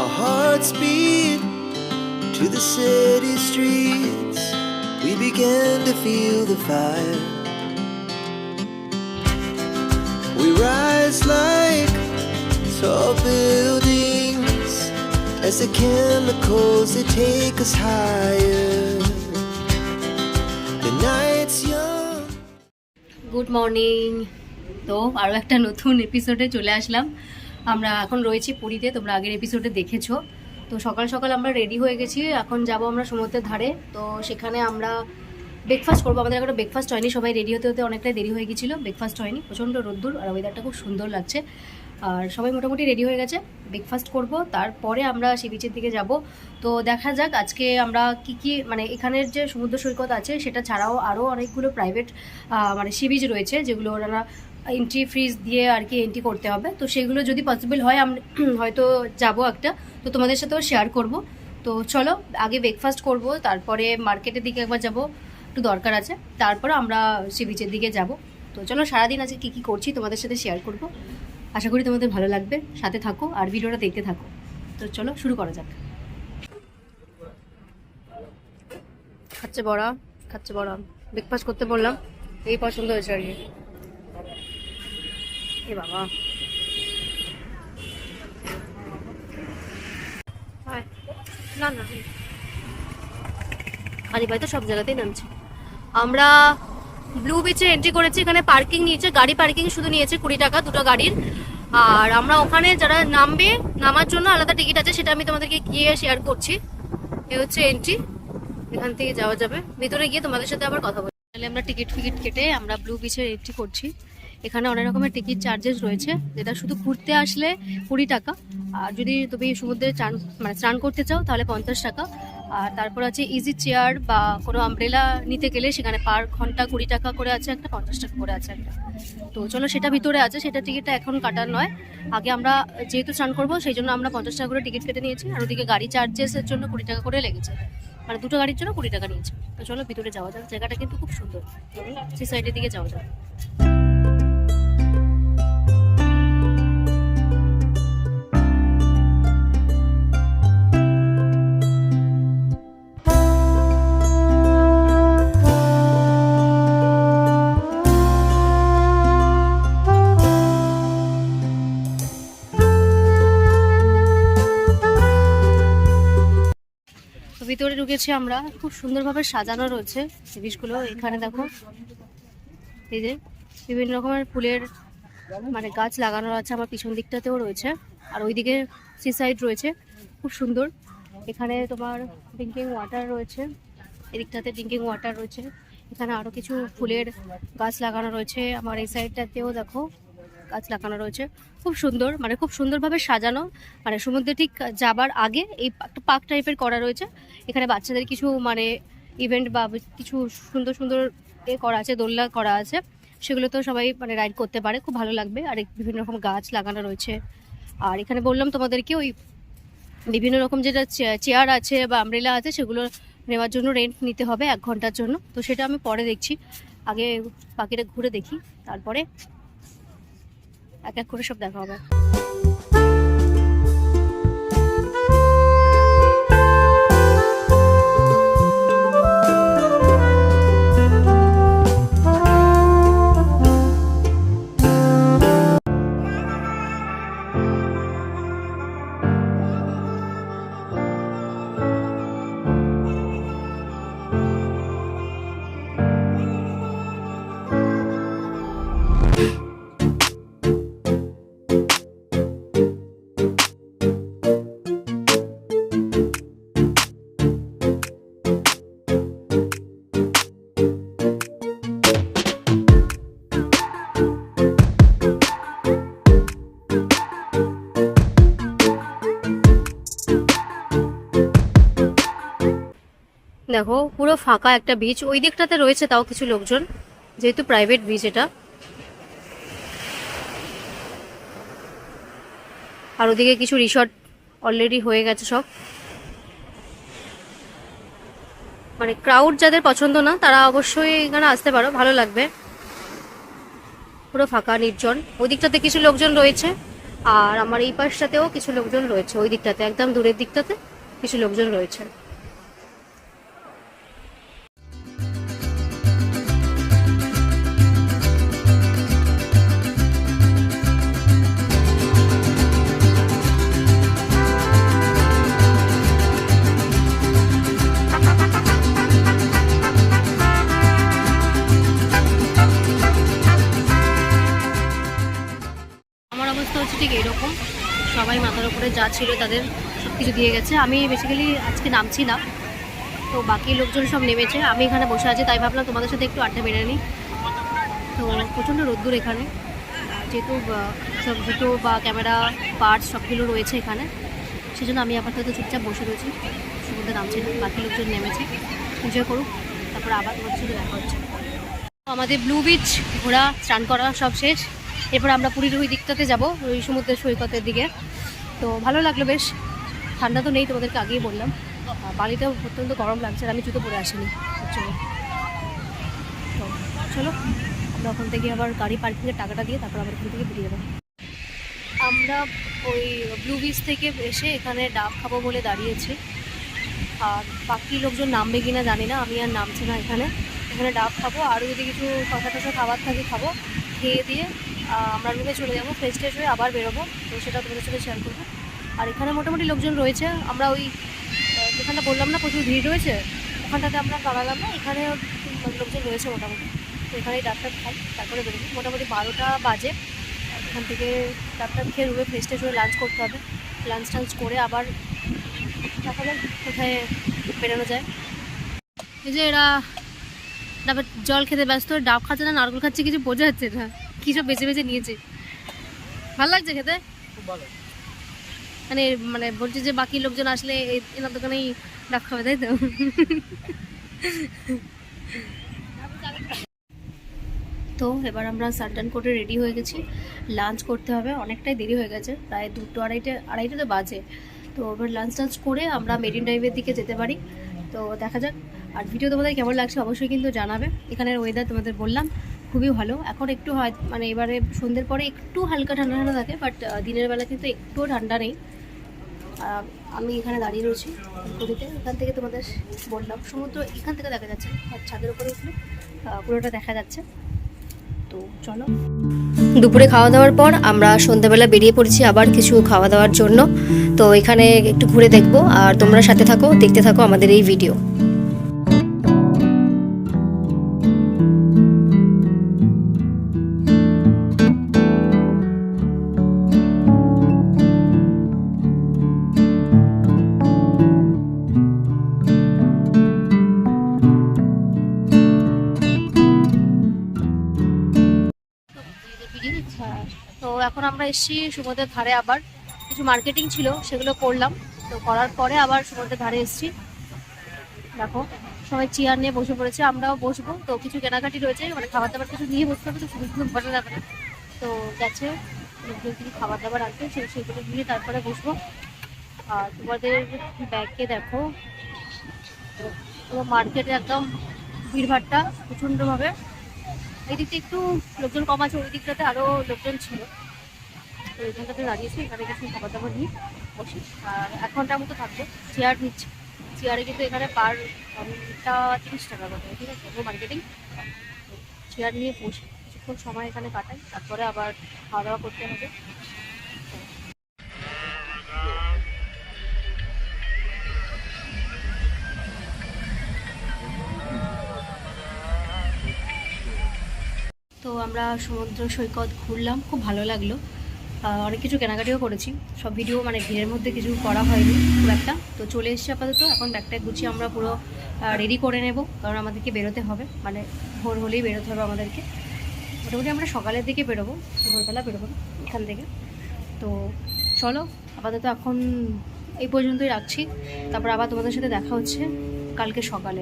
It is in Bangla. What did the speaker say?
Our hearts beat to the city streets. We began to feel the fire. We rise like tall buildings as the chemicals they take us higher. The night's young. Good morning তো আরও একটা নতুন এপিসোডে চলে আসলাম আমরা এখন রয়েছি পুরীতে, তোমরা আগের এপিসোডে দেখেছ। তো সকাল সকাল আমরা রেডি হয়ে গেছি, এখন যাব আমরা সমুদ্রের ধারে। তো সেখানে আমরা ব্রেকফাস্ট করব। আমাদের একটা ব্রেকফাস্ট হয়নি, সবাই রেডি হতে হতে অনেকটাই দেরি হয়ে গেছিল। ব্রেকফাস্ট হয়নি, প্রচণ্ড রোদ্দুর আর ওয়েদারটা খুব সুন্দর লাগছে। আর সবাই মোটামুটি রেডি হয়ে গেছে ব্রেকফাস্ট করব, তারপরে আমরা সি বিচের দিকে যাব। তো দেখা যাক আজকে আমরা কি কি মানে এখানের যে সমুদ্র সৈকত আছে, সেটা ছাড়াও আরও অনেকগুলো প্রাইভেট মানে সি বিচ রয়েছে, যেগুলো ওনারা এন্ট্রি ফ্রিজ দিয়ে আর কি এন্ট্রি করতে হবে। তো সেগুলো যদি পসিবল হয়, আমরা হয়তো যাব একটা। তো তোমাদের সাথেও শেয়ার করব। তো চলো, আগে ব্রেকফাস্ট করব, তারপরে মার্কেটের দিকে একবার যাব, একটু দরকার আছে। তারপরে আমরা সি বিচের দিকে যাব। তো চলো, সারাদিন আজকে কী কী করছি তোমাদের সাথে শেয়ার করব। আশা করি তোমাদের ভালো লাগবে। সাথে থাকো আর ভিডিওটা দেখতে থাকো। তো চলো শুরু করা যাক। খাচ্ছে বড়া খাচ্ছে বড়া। ব্রেকফাস্ট করতে বললাম, এই পছন্দ হয়েছে আর কি। এ বাবা। না না। আরে ভাই তো সব জায়গাতেই নামছে। আমরা ব্লু বিচে এন্ট্রি করেছি, এখানে পার্কিং নিয়েছে, গাড়ি পার্কিং শুধু নিয়েছে কুড়ি টাকা দুটো গাড়ির। আর আমরা ওখানে যারা নামবে, নামার জন্য আলাদা টিকিট আছে, সেটা আমি তোমাদেরকে গিয়ে শেয়ার করছি। এ হচ্ছে এন্ট্রি এখান থেকে যাওয়া যাবে। ভিতরে গিয়ে তোমাদের সাথে আবার কথা বলছি তাহলে আমরা টিকিট ফিকিট কেটে আমরা ব্লু বিচের এন্ট্রি করছি। এখানে অনেক রকমের টিকিট চার্জেস রয়েছে, যেটা শুধু ঘুরতে আসলে কুড়ি টাকা। আর যদি তুমি সমুদ্রে চান মানে স্নান করতে চাও, তাহলে পঞ্চাশ টাকা। আর তারপর আছে ইজি চেয়ার বা কোনো আমব্রেলা নিতে গেলে সেখানে পার ঘণ্টা কুড়ি টাকা করে আছে একটা, পঞ্চাশ টাকা করে আছে একটা। তো চলো সেটা ভিতরে আছে, সেটা টিকিটটা এখন কাটার নয়। আগে আমরা যেহেতু স্নান করব, সেই জন্য আমরা পঞ্চাশ টাকা করে টিকিট কেটে নিয়েছি। আর ওদিকে গাড়ি চার্জেসের জন্য কুড়ি টাকা করে লেগেছে। মানে দুটো গাড়ির জন্য কুড়ি টাকা নিয়েছে। তো চলো ভিতরে যাওয়া যাক, জায়গাটা কিন্তু খুব সুন্দর। সে সাইডের দিকে যাওয়া যাক। ভিতরে ঢুকেছি আমরা। খুব সুন্দরভাবে সাজানো রয়েছে জিনিসগুলো। এখানে দেখো, এই যে বিভিন্ন রকমের ফুলের মানে গাছ লাগানো আছে আমার পিছন দিকটাতেও রয়েছে। আর ওইদিকে সি সাইড রয়েছে, খুব সুন্দর। এখানে তোমার ড্রিঙ্কিং ওয়াটার রয়েছে, এদিকটাতে ড্রিঙ্কিং ওয়াটার রয়েছে। এখানে আরও কিছু ফুলের গাছ লাগানো রয়েছে। আমার এই সাইডটাতেও দেখো গাছ লাগানো রয়েছে। খুব সুন্দর মানে খুব সুন্দরভাবে সাজানো। মানে সমুদ্রে ঠিক যাবার আগে এই একটা পার্ক টাইপের করা রয়েছে। এখানে বাচ্চাদের কিছু মানে ইভেন্ট বা কিছু সুন্দর সুন্দর এ করা আছে, দোলনা করা আছে। সেগুলো তো সবাই মানে রাইড করতে পারে, খুব ভালো লাগবে। আর বিভিন্ন রকম গাছ লাগানো রয়েছে। আর এখানে বললাম তোমাদেরকে ওই বিভিন্ন রকম যেটা চেয়ার আছে বা আমব্রেলা আছে, সেগুলো নেওয়ার জন্য রেন্ট নিতে হবে এক ঘণ্টার জন্য। তো সেটা আমি পরে দেখছি। আগে বাকিটা ঘুরে দেখি। তারপরে এক এক করে সব দেখা হবে। দেখো, পুরো ফাঁকা একটা বিচ ওই দিকটাতে রয়েছে তাও কিছু লোকজন, যেহেতু প্রাইভেট বিচ এটা। আর ওদিকে কিছু রিসর্ট অলরেডি হয়ে গেছে সব। মানে ক্রাউড যাদের পছন্দ না, তারা অবশ্যই এখানে আসতে পারো, ভালো লাগবে। পুরো ফাঁকা, নির্জন। ওই দিকটাতে কিছু লোকজন রয়েছে, আর আমার এই পাশটাতেও কিছু লোকজন রয়েছে। ওই দিকটাতে, একদম দূরের দিকটাতে কিছু লোকজন রয়েছে। ঠিক এরকম সবাই মাথার উপরে যা ছিল তাদের সব কিছু দিয়ে গেছে। আমি বেসিক্যালি আজকে নামছি না। তো বাকি লোকজন সব নেমেছে। আমি এখানে বসে আছি, তাই ভাবলাম তোমাদের সাথে একটু আড্ডা বেড়ে নিই। তো প্রচণ্ড রোদ্দুর এখানে। যেহেতু সব জুতো বা ক্যামেরা পার্টস সবগুলো রয়েছে এখানে। সেজন্য আমি আপাতত চুপচাপ বসে রয়েছি। সমুদ্রে নামছি না। বাকি লোকজন নেমেছে। এনজয় করুক। তারপর আবার তোমাদের সাথে দেখা হচ্ছে। আমাদের ব্লু বিচ ঘোরা, স্নান করা সব শেষ। এরপর আমরা পুরীর ওই দিকটাতে যাব ওই সমুদ্রের সৈকতের দিকে। তো ভালো লাগল বেশ। ঠান্ডা তো নেই তোমাদেরকে আগেই বললাম। বাড়িতেও অত্যন্ত গরম লাগছে আর আমি জুতো পরে আসিনি। চলো। তো চলো, আমরা ওখান থেকে আবার গাড়ি পার্কিংয়ের টাকাটা দিয়ে তারপর আবার ওখান থেকে বেরিয়ে যাব। আমরা ওই ব্লু বিচ থেকে এসে এখানে ডাব খাব বলে দাঁড়িয়েছি। আর বাকি লোকজন নামবে কিনা জানি না, আমি আর নামছি না এখানে। এখানে ডাব খাব আর যদি কিছু শশা টশা খাবার থাকে খাব, খেয়ে দিয়ে আমরা রুমে চলে যাব ফ্রেশ ট্রেশ হয়ে আবার বেরোবো। তো সেটা তোমাদের সাথে শেয়ার করব। আর এখানে মোটামুটি লোকজন রয়েছে। আমরা ওই যেখানটা বললাম না, প্রচুর ভিড় রয়েছে, ওখানটাতে আমরা দাঁড়ালাম না। এখানে লোকজন রয়েছে মোটামুটি। তো এখানেই ডাক্তার খাই তারপরে বেরোবো। মোটামুটি বারোটা বাজে। এখান থেকে ডাক্তার খেয়ে রুমে ফ্রেশ ট্রেশ হয়ে লাঞ্চ করতে হবে। লাঞ্চ টাঞ্চ করে আবার দেখা যাক কোথায় বেরোনো যায়। এই যে এরা ডাবের জল খেতে ব্যস্ত। ডাব খাচ্ছে না, নারকেল খাচ্ছে, কিছু বোঝা যাচ্ছে না। কী সব বেছে বেছে নিয়েছে? ভালো লাগছে খেতে? মানে মানে বলছে যে বাকি লোকজন আসলে এনার দোকানেই ডাক খাবে তাই তো? তো এবার আমরা সানটান করে রেডি হয়ে গেছি। লাঞ্চ করতে হবে অনেকটাই দেরি হয়ে গেছে প্রায় দুটো আড়াইটে আড়াইটে তো বাজে। তো এবার লাঞ্চ টাঞ্চ করে আমরা মেরিন ড্রাইভের দিকে যেতে পারি। তো দেখা যাক আর ভিডিও তোমাদের কেমন লাগছে অবশ্যই কিন্তু জানাবে। এখানের ওয়েদার তোমাদের বললাম। খুবই ভালো। এখন একটু হয় মানে এবারে সন্ধ্যের পরে একটু হালকা ঠান্ডা ঠান্ডা থাকে বাট দিনের বেলা কিন্তু একটুও ঠান্ডা নেই। আমি এখানে দাঁড়িয়ে রয়েছি নদীতে এখান থেকে তোমাদের বললাম, সমুদ্র এখান থেকে দেখা যাচ্ছে, আর ছাদের উপরে উঠলে পুরোটা দেখা যাচ্ছে। তো চলো। দুপুরে খাওয়া দাওয়ার পর আমরা সন্ধ্যাবেলা বেরিয়ে পড়েছি আবার কিছু খাওয়া দাওয়ার জন্য। তো এখানে একটু ঘুরে দেখব, আর তোমরা সাথে থাকো, দেখতে থাকো আমাদের এই ভিডিও এখন আমরা এসেছি সমুদ্রের ধারে আবার। কিছু মার্কেটিং ছিল, সেগুলো করলাম। তো করার পরে আবার সমুদ্রের ধারে এসেছি। দেখো, সবাই চেয়ার নিয়ে বসে পড়েছে, আমরাও বসবো। তো কিছু কেনাকাটি রয়েছে মানে খাবার দাবার কিছু নিয়ে বসতে হবে, তো শুধু শুধু বসা যাবে না। তো গেছে, লোকজন কিছু খাবার দাবার আছে সে সেগুলো নিয়ে তারপরে বসবো। আর তোমাদের ব্যাগকে দেখো, পুরো মার্কেটে একদম ভিড়ভাট্টা প্রচণ্ডভাবে। এই দিকটা একটু লোকজন কম আছে, ওই দিকটাতে আরও লোকজন ছিল। তো এখানটাতে দাঁড়িয়েছি এখানে কিছু খাবার দাবার নিই বসি। আর এক ঘণ্টার মতো থাকব। চেয়ার নিচ্ছি। চেয়ারে কিন্তু এখানে পার ঘণ্টা তিরিশ টাকা করে, ঠিক আছে? মার্কেটিং চেয়ার নিয়ে বসে। কিছুক্ষণ সময় এখানে কাটাই, তারপরে আবার খাওয়া দাওয়া করতে হবে। তো আমরা সমুদ্র সৈকত ঘুরলাম, খুব ভালো লাগল। অনেক কিছু কেনাকাটিও করেছি। সব ভিডিও মানে ভিড়ের মধ্যে কিছু করা হয়নি খুব একটা। তো চলে এসেছি আপাতত। এখন ব্যাগটা গুছিয়ে আমরা পুরো রেডি করে নেব। কারণ আমাদেরকে বেরোতে হবে। মানে ভোর হলেই বেরোতে হবে আমাদেরকে। মোটামুটি আমরা সকালের দিকে বেরোবো। ভোরবেলা বেরোবো এখান থেকে। তো চলো, আপাতত এখন এই পর্যন্তই রাখছি। তারপর আবার তোমাদের সাথে দেখা হচ্ছে কালকে সকালে।